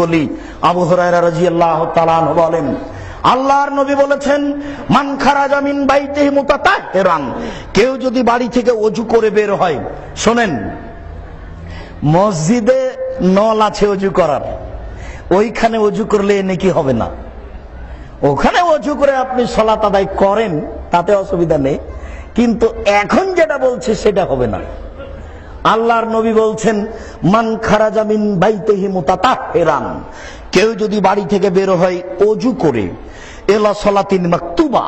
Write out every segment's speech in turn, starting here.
বলি। আবু তাআলা বলেন, আল্লাহর নবী বলেছেন কেউ যদি বাড়ি থেকে অজু করে বের হয়, শোনেন, মসজিদে নল আছে অজু করার, ওইখানে অজু করলে নেকি হবে না। ওখানে অজু করে আপনি সলাত আদায় করেন, তাতে অসুবিধা নেই, কিন্তু এখন যেটা বলছে সেটা হবে না। আল্লাহর নবী বলছেন, মান খারাজামিন বাইতেহি হেরান কেউ যদি বাড়ি থেকে বেরো হয়, অজু করে, এলা সলাতিন মাকতুবা।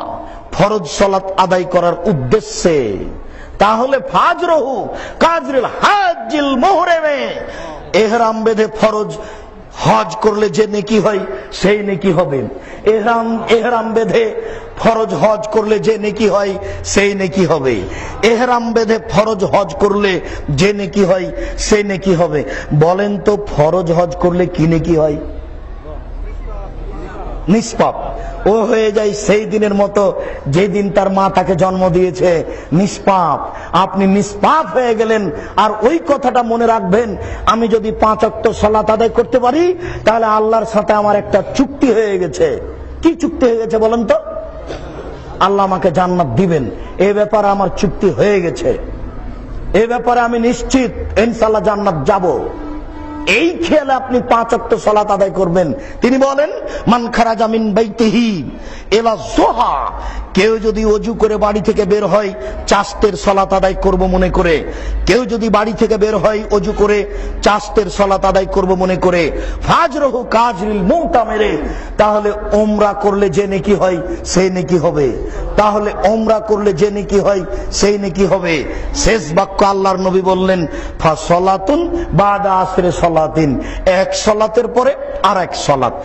ফরজ সলাত আদায় করার উদ্দেশ্যে। তাহলে ফাজ রহু কাজরিল হাজিল মুহরিমে। এহরাম বেঁধে ফরজ হজ করলে যে নেকি হয়, সেই নেকি হবে। এহরাম এহরাম বেঁধে ফরজ হজ করলে যে নেকি হয়, সেই নেকি হবে। এহরাম বেঁধে ফরজ হজ করলে যে নেকি হয়, সেই নেকি হবে। বলেন তো, ফরজ হজ করলে কি নেকি হয়? নিষ্পাপ। ও হয়ে যায় সেই দিনের মতো যেদিন তার মা তাকে জন্ম দিয়েছে। নিষ্পাপ। আপনি নিষ্পাপ হয়ে গেলেন। আর ওই কথাটা মনে রাখবেন, আমি যদি পাঁচ অক্ট সলাত আদায় করতে পারি, তাহলে আল্লাহর সাথে আমার একটা চুক্তি হয়ে গেছে। কি চুক্তি হয়ে গেছে বলেন তো? আল্লাহ আমাকে জান্নাত দিবেন। এ ব্যাপারে আমার চুক্তি হয়ে গেছে। এ ব্যাপারে আমি নিশ্চিত ইনশাল্লাহ জান্নাত যাব। এই খেয়ালে আপনি পাঁচ অক্ট সলাত আদায় করবেন। তিনি বলেন, মান জামিন বাইতেহি এলা সোহা কেউ যদি অজু করে বাড়ি থেকে বের হয় চাষতের সলাত আদায় করব মনে করে। কেউ যদি বাড়ি থেকে বের হয়, অজু করে চাষতের সলাত আদায় করব মনে করে। ফাজরহু কাজরিল মৌতা মেরে, তাহলে ওমরা করলে যে নেকি হয় সেই নেকি হবে। তাহলে ওমরা করলে যে নেকি হয়, সেই নেকি হবে। শেষ বাক্য আল্লাহর নবী বললেন, ফা সলাতুন বাদা আসরে সলাতিন। এক সলাতের পরে আর এক সলাত